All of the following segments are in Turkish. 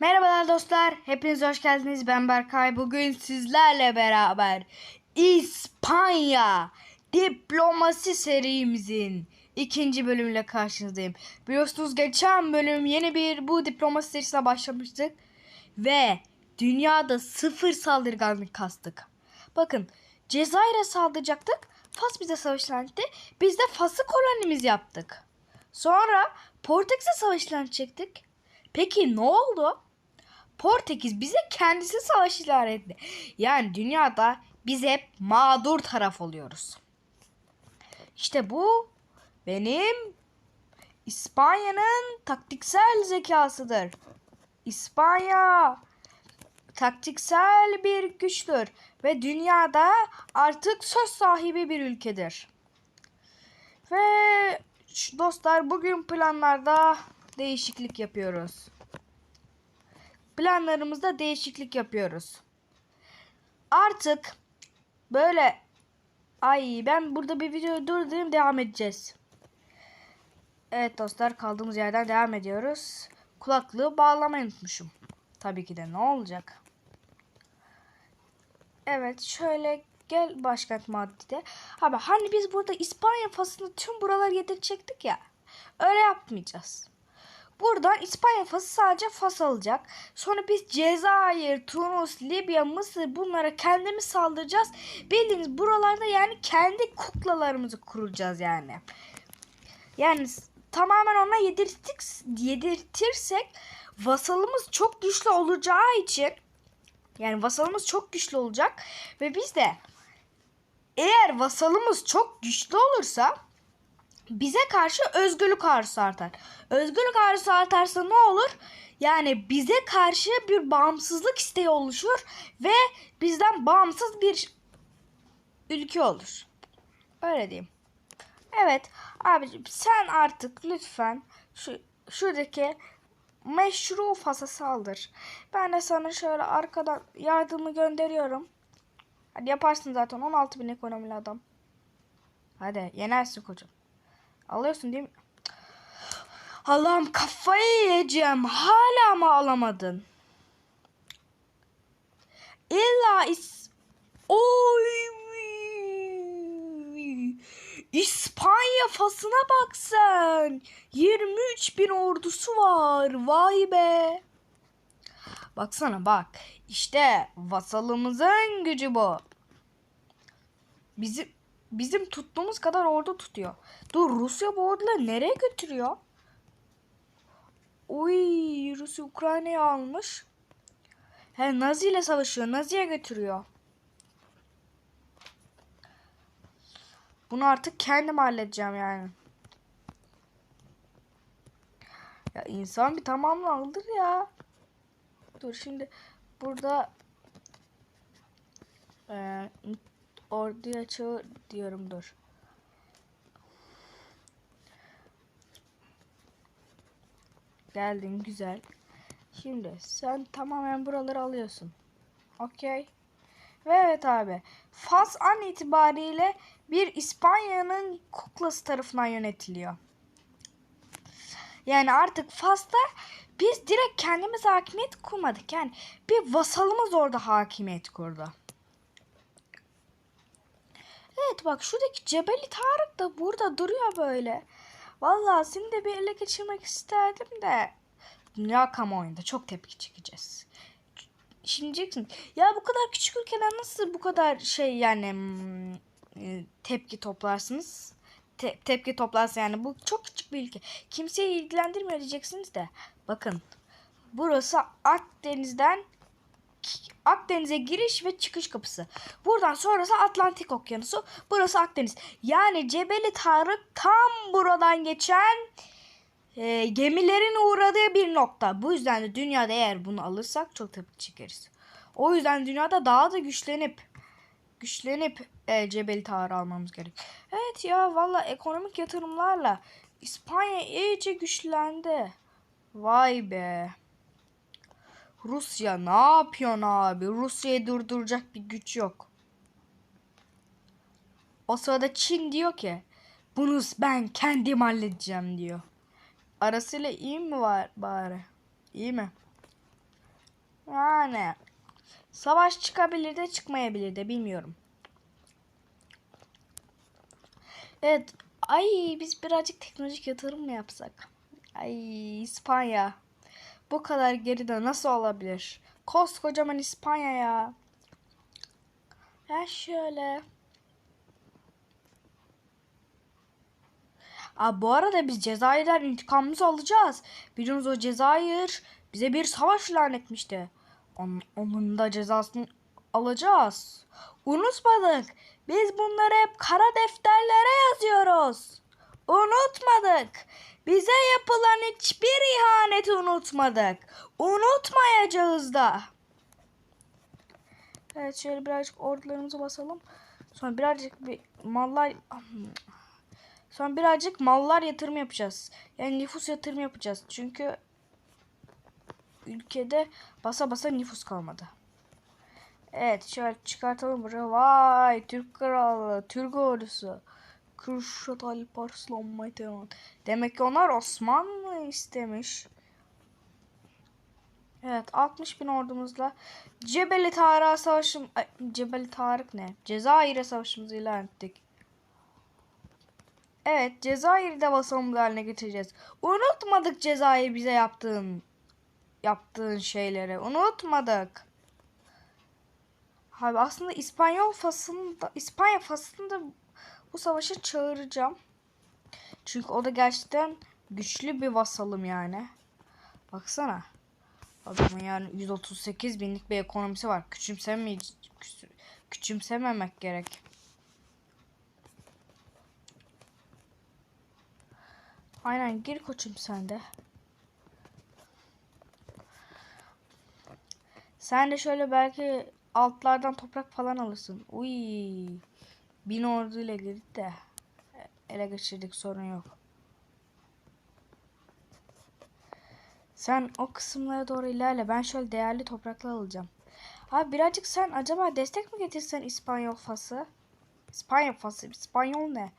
Merhabalar dostlar. Hepiniz hoş geldiniz. Ben Berkay. Bugün sizlerle beraber İspanya diplomasi serimizin ikinci bölümüyle karşınızdayım. Biliyorsunuz geçen bölüm yeni bir bu diplomasi serisine başlamıştık. Ve dünyada sıfır saldırganlık kastık. Bakın Cezayir'e saldıracaktık. Fas bize savaşlar etti. Biz de Fas'ı kolonimiz yaptık. Sonra Portekiz'e savaşlar çektik. Peki ne oldu? Portekiz bize kendisi savaş ilan etti. Yani dünyada biz hep mağdur taraf oluyoruz. İşte bu benim İspanya'nın taktiksel zekasıdır. İspanya taktiksel bir güçtür ve dünyada artık söz sahibi bir ülkedir. Ve dostlar bugün planlarda değişiklik yapıyoruz. Planlarımızda değişiklik yapıyoruz. Artık böyle ay ben burada bir video durdurayım devam edeceğiz. Evet dostlar kaldığımız yerden devam ediyoruz. Kulaklığı bağlamayı unutmuşum. Tabii ki de ne olacak? Evet şöyle gel başkent Madrid'e. Abi hani biz burada İspanya fasını tüm buraları yedirecektik ya. Öyle yapmayacağız. Buradan İspanya fası sadece fas alacak. Sonra biz Cezayir, Tunus, Libya, Mısır bunlara kendimiz saldıracağız. Bildiğiniz buralarda yani kendi kuklalarımızı kuracağız yani. Yani tamamen ona yedirtik, yedirtirsek vasalımız çok güçlü olacağı için yani vasalımız çok güçlü olacak ve biz de eğer vasalımız çok güçlü olursa bize karşı özgürlük arzusu artar. Özgürlük arzusu artarsa ne olur? Yani bize karşı bir bağımsızlık isteği oluşur ve bizden bağımsız bir ülke olur. Öyle diyeyim. Evet abicim sen artık lütfen şu şuradaki meşru fasa saldır. Ben de sana şöyle arkadan yardımı gönderiyorum. Hadi yaparsın zaten 16 bin ekonomili adam. Hadi yenersin kocam. Alıyorsun değil mi? Allah'ım kafayı yiyeceğim. Hala mı alamadın? İlla is... Oy! İspanya fasına bak sen. 23 bin ordusu var. Vay be. Baksana bak. İşte vasalımızın gücü bu. Bizim bizim tuttuğumuz kadar ordu tutuyor. Dur Rusya bu orduları nereye götürüyor? Uy Rusya Ukrayna'yı almış. He Nazi ile savaşıyor. Nazi'ye götürüyor. Bunu artık kendim halledeceğim yani. Ya insan bir tamamını alır ya. Dur şimdi burada e, orduya çağır diyorum dur. Geldin güzel. Şimdi sen tamamen buraları alıyorsun. Okey. Ve evet abi. Fas an itibariyle bir İspanya'nın kuklası tarafından yönetiliyor. Yani artık Fas'ta biz direkt kendimiz hakimiyet kurmadık. Yani bir vasalımız orada hakimiyet kurdu. Evet bak şuradaki Cebeli Tarık da burada duruyor böyle. Vallahi seni de bir ele geçirmek isterdim de. Dünya kamuoyunda çok tepki çekeceğiz. Şimdi diyeceksin ya bu kadar küçük ülkeden nasıl bu kadar şey yani hmm, e, tepki toplarsınız? Te- tepki toplarsın yani bu çok küçük bir ülke. Kimseyi ilgilendirmiyor diyeceksiniz de. Bakın burası Akdeniz'den Akdeniz'e giriş ve çıkış kapısı. Buradan sonrası Atlantik Okyanusu. Burası Akdeniz. Yani Cebeli Tarık tam buradan geçen e, gemilerin uğradığı bir nokta. Bu yüzden de dünyada eğer bunu alırsak çok tepki çekeriz. O yüzden dünyada daha da güçlenip güçlenip e, Cebeli Tarık almamız gerek. Evet ya valla ekonomik yatırımlarla İspanya iyice güçlendi. Vay be. Rusya ne yapıyorsun abi? Rusya'yı durduracak bir güç yok. O sırada Çin diyor ki bunu ben kendim halledeceğim diyor. Arasıyla iyi mi var bari? İyi mi? Yani savaş çıkabilir de çıkmayabilir de bilmiyorum. Evet. Ay biz birazcık teknolojik yatırım mı yapsak? Ay İspanya. Bu kadar geride nasıl olabilir? Koskocaman İspanya ya. Ya şöyle. Aa, bu arada biz Cezayir'den intikamımızı alacağız. Biliyorsunuz o Cezayir bize bir savaş ilan etmişti. Onun, onun da cezasını alacağız. Unutmadık. Biz bunları hep kara defterlere yazıyoruz. Unutmadık. Bize yapılan hiçbir ihaneti unutmadık. Unutmayacağız da. Evet şöyle birazcık ordularımızı basalım. Sonra birazcık bir mallar Sonra birazcık mallar yatırım yapacağız. Yani nüfus yatırım yapacağız. Çünkü ülkede basa basa nüfus kalmadı. Evet şöyle çıkartalım buraya. Vay Türk kralı, Türk ordusu. Kürşat Alparslan Mayteman. Demek ki onlar Osmanlı istemiş. Evet 60 bin ordumuzla Cebeli Tarık'a savaşım... Cebeli Tarık ne? Cezayir'e savaşımızı ilan ettik. Evet Cezayir'i de haline getireceğiz. Unutmadık Cezayir bize yaptığın yaptığın şeyleri. Unutmadık. Abi aslında İspanyol fasında İspanya fasında bu savaşı çağıracağım. Çünkü o da gerçekten güçlü bir vasalım yani. Baksana. Adamın yani 138 binlik bir ekonomisi var. Küçümseme küçümsememek gerek. Aynen gir koçum sen de. Sen de şöyle belki altlardan toprak falan alırsın. Uy. Bin orduyla girdik de ele geçirdik sorun yok. Sen o kısımlara doğru ilerle. Ben şöyle değerli topraklar alacağım. Abi birazcık sen acaba destek mi getirsen İspanyol fası? İspanya fası. İspanyol ne?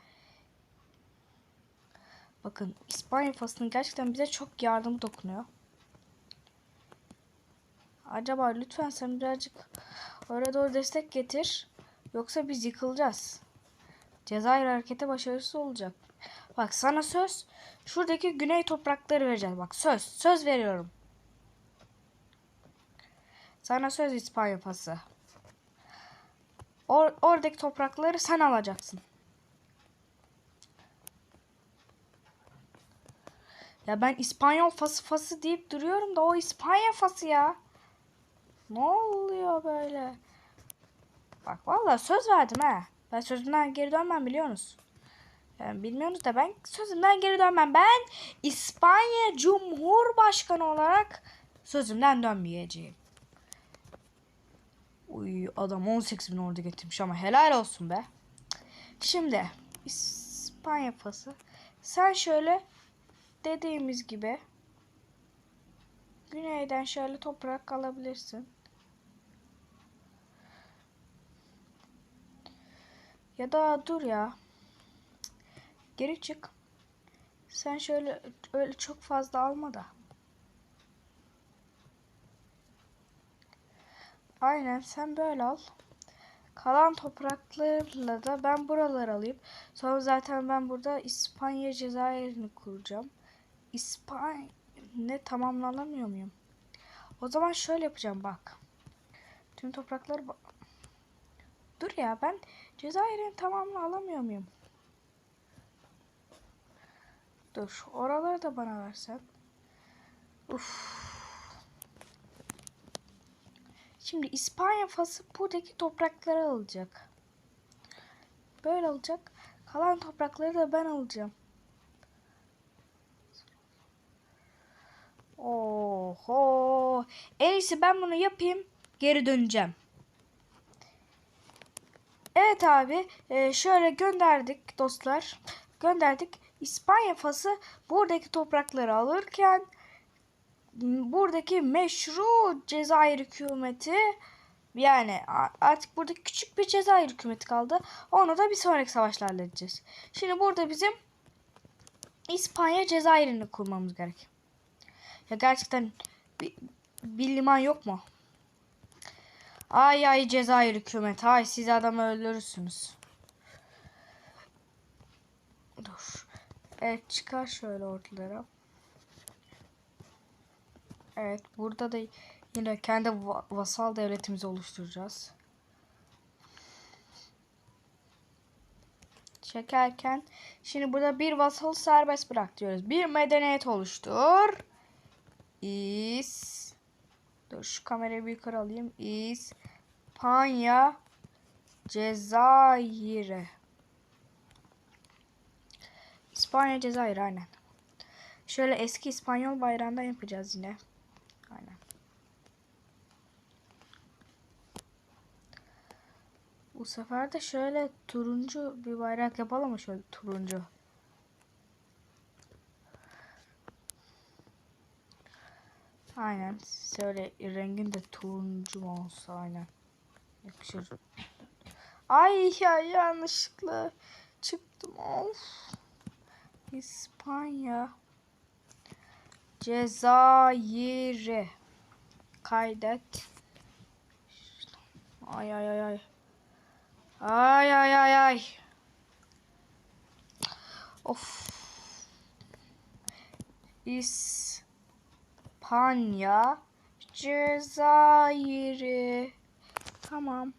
Bakın İspanya fasının gerçekten bize çok yardım dokunuyor. Acaba lütfen sen birazcık oraya doğru destek getir. Yoksa biz yıkılacağız. Cezayir harekete başarısız olacak. Bak sana söz. Şuradaki güney toprakları vereceğiz. Bak söz. Söz veriyorum. Sana söz İspanya pası. Or oradaki toprakları sen alacaksın. Ya ben İspanyol fası fası deyip duruyorum da o İspanya fası ya. Ne oluyor böyle? Bak vallahi söz verdim ha. Ben sözümden geri dönmem biliyorsunuz. Yani bilmiyorsunuz da ben sözümden geri dönmem. Ben İspanya Cumhurbaşkanı olarak sözümden dönmeyeceğim. Uy adam 18 bin ordu getirmiş ama helal olsun be. Şimdi İspanya fası. Sen şöyle dediğimiz gibi güneyden şöyle toprak alabilirsin. Ya da dur ya. Geri çık. Sen şöyle öyle çok fazla alma da. Aynen sen böyle al. Kalan topraklarla da ben buraları alayım. Sonra zaten ben burada İspanya Cezayir'ini kuracağım. İspanya ne tamamlanamıyor muyum? O zaman şöyle yapacağım bak. Tüm toprakları Dur ya ben Cezayir'in tamamını alamıyor muyum? Dur oraları da bana versen. Uf. Şimdi İspanya fası buradaki toprakları alacak. Böyle alacak. Kalan toprakları da ben alacağım. Oho. En iyisi ben bunu yapayım. Geri döneceğim. Evet abi. E, şöyle gönderdik dostlar. Gönderdik. İspanya fası buradaki toprakları alırken buradaki meşru Cezayir hükümeti yani artık burada küçük bir Cezayir hükümeti kaldı. Onu da bir sonraki savaşlarla edeceğiz. Şimdi burada bizim İspanya Cezayir'ini kurmamız gerek. Ya gerçekten bir, bir liman yok mu? Ay ay Cezayir hükümet. Ay siz adamı öldürürsünüz. Dur. Evet çıkar şöyle ortalara. Evet burada da yine kendi va- vasal devletimizi oluşturacağız. Çekerken şimdi burada bir vasal serbest bırak diyoruz. Bir medeniyet oluştur. İs Dur şu kamerayı bir yukarı alayım. İspanya Cezayir. İspanya Cezayir aynen. Şöyle eski İspanyol bayrağından yapacağız yine. Aynen. Bu sefer de şöyle turuncu bir bayrak yapalım mı şöyle turuncu. Aynen. Şöyle rengin de turuncu olsa aynen. Yakışır. Ay ya yanlışlıkla çıktım. Of. İspanya. Cezayir. Kaydet. Ay ay ay ay. Ay ay ay ay. Of. İspanya. Cezayir. Tamam.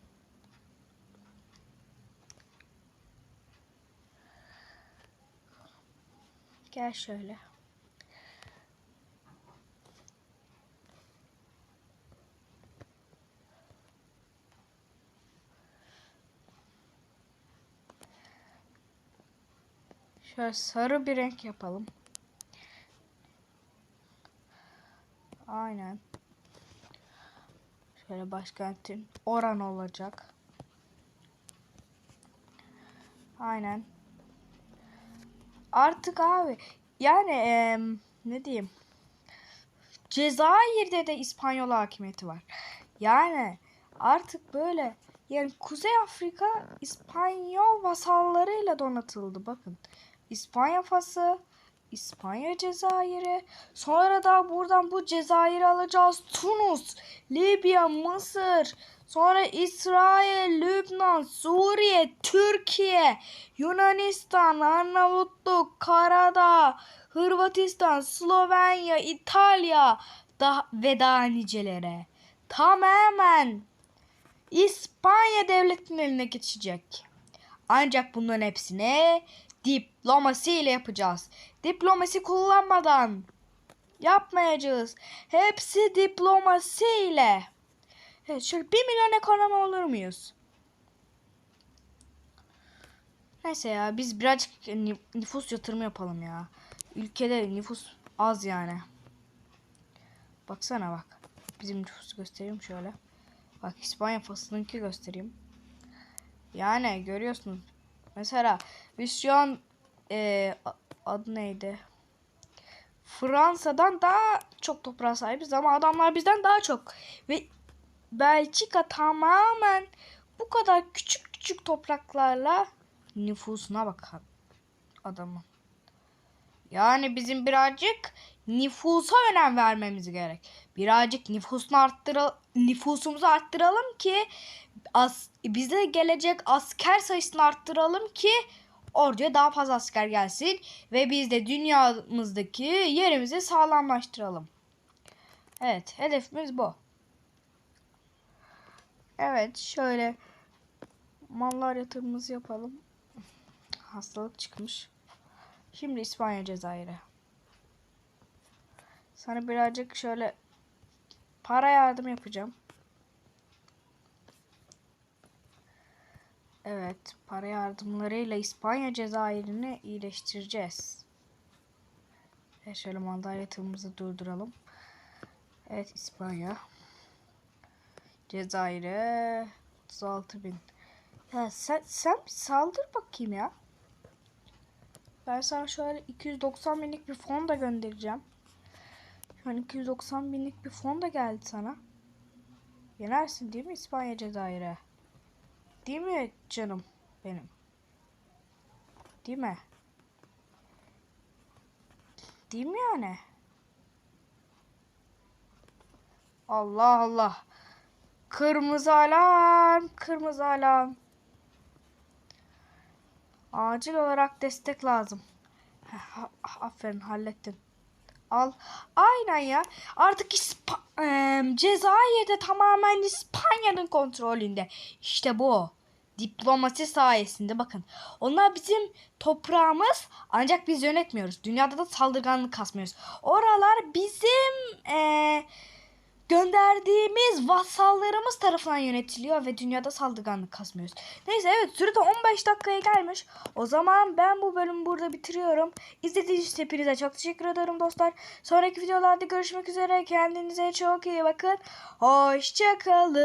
Gel şöyle. Şöyle sarı bir renk yapalım. Aynen. Şöyle başkentin oran olacak. Aynen. Artık abi yani em, ne diyeyim? Cezayir'de de İspanyol hakimiyeti var. Yani artık böyle yani Kuzey Afrika İspanyol vasallarıyla donatıldı bakın. İspanya Fas'ı, İspanya Cezayir'i, sonra da buradan bu Cezayir'i alacağız. Tunus, Libya, Mısır, sonra İsrail, Lübnan, Suriye, Türkiye, Yunanistan, Arnavutluk, Karadağ, Hırvatistan, Slovenya, İtalya da ve daha nicelere. Tamamen İspanya devletinin eline geçecek. Ancak bunların hepsini diplomasiyle yapacağız. Diplomasi kullanmadan yapmayacağız. Hepsi diplomasiyle. Evet şöyle bir milyon ekonomi olur muyuz? Neyse ya biz birazcık nüfus yatırımı yapalım ya. Ülkede nüfus az yani. Baksana bak. Bizim nüfusu göstereyim şöyle. Bak İspanya faslınınki göstereyim. Yani görüyorsunuz. Mesela biz a- adı neydi? Fransa'dan daha çok toprağa sahibiz ama adamlar bizden daha çok. Ve Belçika tamamen bu kadar küçük küçük topraklarla nüfusuna bak adamın. Yani bizim birazcık nüfusa önem vermemiz gerek. Birazcık nüfusunu arttıra nüfusumuzu arttıralım ki as, bize gelecek asker sayısını arttıralım ki orduya daha fazla asker gelsin ve biz de dünyamızdaki yerimizi sağlamlaştıralım. Evet, hedefimiz bu. Evet, şöyle mallar yatırımımızı yapalım. Hastalık çıkmış. Şimdi İspanya Cezayir'e. Sana birazcık şöyle para yardım yapacağım. Evet, para yardımlarıyla İspanya Cezayir'ini iyileştireceğiz. Ve şöyle madalyatımızı durduralım. Evet, İspanya. Cezayir'e 36 bin. Ya sen, sen bir saldır bakayım ya. Ben sana şöyle 290 binlik bir fon da göndereceğim. An 290 binlik bir fon da geldi sana. Yenersin değil mi İspanya Cezayir'e? Değil mi canım benim? Değil mi? Değil mi yani? Allah Allah. Kırmızı alarm. Kırmızı alarm. Acil olarak destek lazım. Aferin hallettin. Al. Aynen ya. Artık İspa em, Cezayir'de tamamen İspanya'nın kontrolünde. İşte bu. Diplomasi sayesinde bakın. Onlar bizim toprağımız ancak biz yönetmiyoruz. Dünyada da saldırganlık kasmıyoruz. Oralar bizim eee, gönderdiğimiz vasallarımız tarafından yönetiliyor ve dünyada saldırganlık kasmıyoruz. Neyse evet sürede 15 dakikaya gelmiş. O zaman ben bu bölümü burada bitiriyorum. İzlediğiniz için hepinize çok teşekkür ederim dostlar. Sonraki videolarda görüşmek üzere. Kendinize çok iyi bakın. Hoşçakalın.